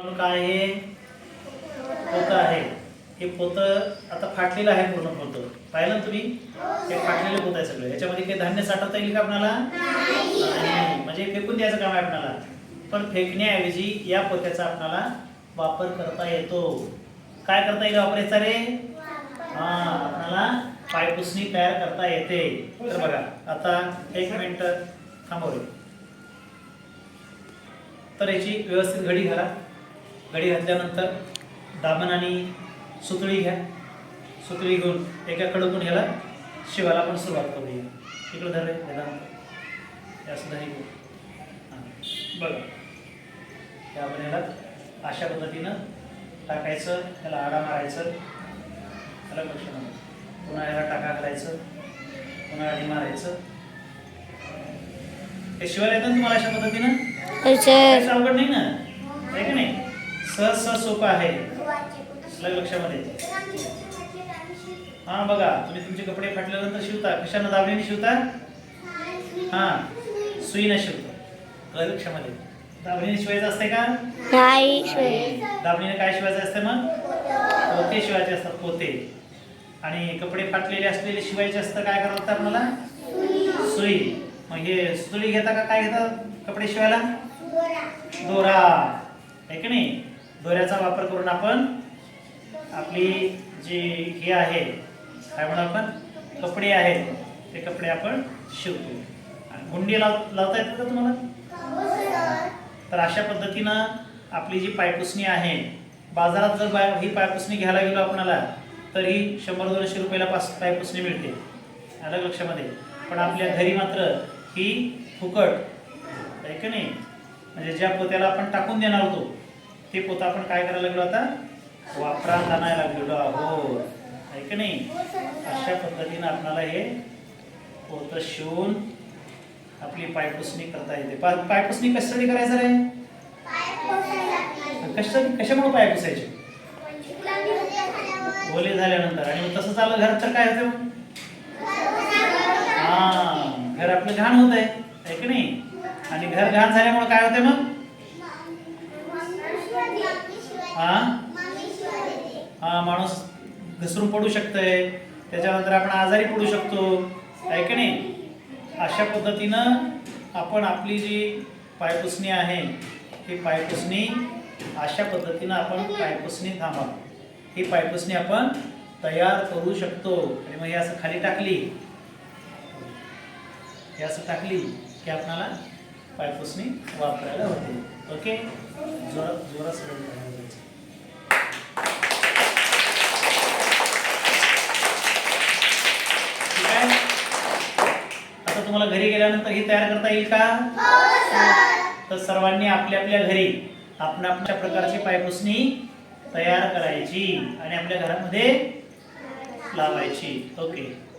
काय हे? पोतं आहे. हे पोतं आता फाटलेलं आहे पूर्ण पोतं. पाहिलं ना तुम्ही? हे फाटलेलं पोत आहे सगळं. याच्यामध्ये काही धान्य साठवता येईल का आपणाला? म्हणजे फेकून द्यायचं काम आहे आपणाला. पण फेकण्याऐवजी या पोत्याचा आपणाला वापर करता येतो. काय करता येईल वापरायचा रे? हा आपणाला पायपुसणी तयार करता येते. तर बघा आता एक मिनिट थांबवले तर याची व्यवस्थित घडी घाला. घडी घातल्यानंतर दाबण आणि सुतळी घ्या. सुतळी घेऊन एका कडकून ह्याला शिवायला आपण सुरुवात करूया. इकडं धरले वेदांत या सुद्धा हे. घेऊ. बघा. त्या आपण ह्याला अशा पद्धतीनं टाकायचं त्याला आडा मारायचं. त्याला लक्ष नाही पुन्हा ह्याला टाका घालायचं. पुन्हा आडी मारायचं. हे शिवायला येतं तुम्हाला अशा पद्धतीनं? अवघड नाही ना? आहे का नाही? सहज सहज सोपं आहे. लक्षामध्ये. हा बघा तुम्ही तुमचे कपडे फाटल्यानंतर शिवता. कशानं दाबणीने शिवता? हा सुईनं शिवता. लग लक्षामध्ये. दाबणीने शिवायचं असते का? नाही दाबणीने काय शिवायचं असते मग? पोते शिवायचे असतात पोते. आणि कपडे फाटलेले असलेले शिवायचे असतं काय करावं लागतं आपल्याला? सुई. मग हे सुतळी घेता का? काय घेता कपडे शिवायला? दोरा. आहे की नाही? दोऱ्याचा वापर करून आपण आपली जी हे आहे काय म्हणू आपण? कपडे आहेत ते कपडे आपण शिवतो. आणि गुंडी लाव लावता येतात का तुम्हाला? तर अशा पद्धतीनं आपली जी पायपुसणी आहे बाजारात जर बाय ही पायपुसणी घ्यायला गेलो आपणाला तर ही शंभर दोनशे रुपयाला पास पायपुसणी मिळते. आलं लक्षामध्ये? पण आपल्या घरी मात्र ही फुकट आहे का नाही? म्हणजे ज्या पोत्याला आपण टाकून देणार होतो ते पोतं आपण काय करायला लागलो आता? वापरात आणायला लागलेलो आहो आहे की नाही? अशा पद्धतीनं आपणाला हे पोतं शिवून आपली पायपुसणी करता येते. पायपुसणी कशासाठी करायचं रे? कशासाठी कशामुळे पाय पुसायचे ओले झाल्यानंतर. आणि तसं चाललं घरात तर काय होतं? हा. घर आपलं घाण होत आहे की नाही? आणि घर घाण झाल्यामुळे काय होते मग? हा? हा माणूस घसरून पडू शकतंय. त्याच्यानंतर आपण आजारी पडू शकतो. आहे की नाही? अशा पद्धतीनं आपण आपली जी पायपुसणी आहे ही पायपुसणी अशा पद्धतीनं आपण पायपुसणी थांबा ही पायपुसणी आपण तयार करू शकतो. आणि मग हे असं खाली टाकली. हे असं टाकली की आपणाला पायपुसणी वापरायला होते. ओके? जोरात जोरात सगळं करायला जायचं. ठीक आहे आता तुम्हाला घरी गेल्यानंतर ही तयार करता येईल का? तर सर्वांनी आपल्या आपल्या घरी आपण आपल्या प्रकारची पायपुसणी तयार करायची आणि आपल्या घरामध्ये लावायची. ओके.